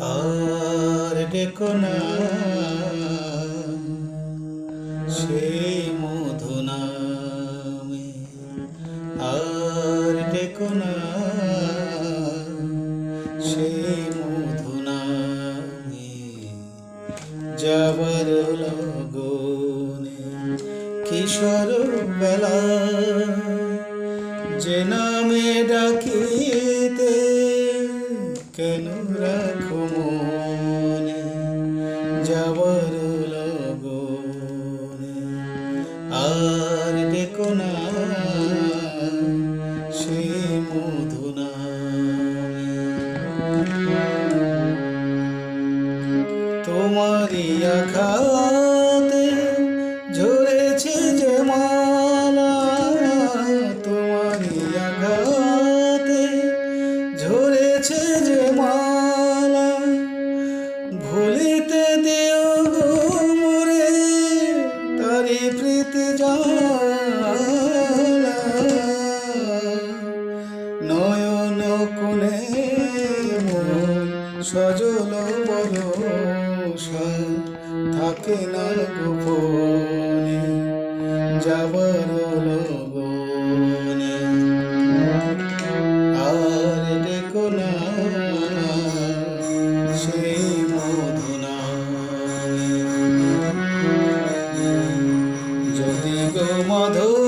আর ডেকো না। সেই মধু নামে আর ডেকো না। সেই মধু নামে যাবার লগনে কিশোর বেলা যে নামে ডাকিতে না সে মধু নামে তোমারই আঘাতে ঝরেছে যে মালা, তোমারই আঘাতে ঝরেছে যে মালা। ভুলিতে দিও গো মোরে তারি প্রীতি জালা নয়ন কোণে সজল বরষা থাকে না গোপনে যাবার লগনে আর দেখো না সেই মধু নামে। যদি গো মাধবী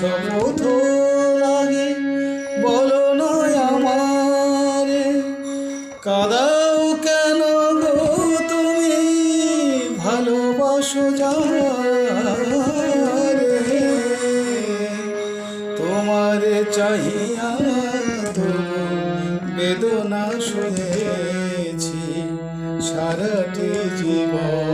মালার লাগে বলো না আমারে, কাদাও কেন গো তুমি? ভালোবাসো যারে তোমার চাহিয়া তো বেদনা শুনেছি, সারাটি জীবন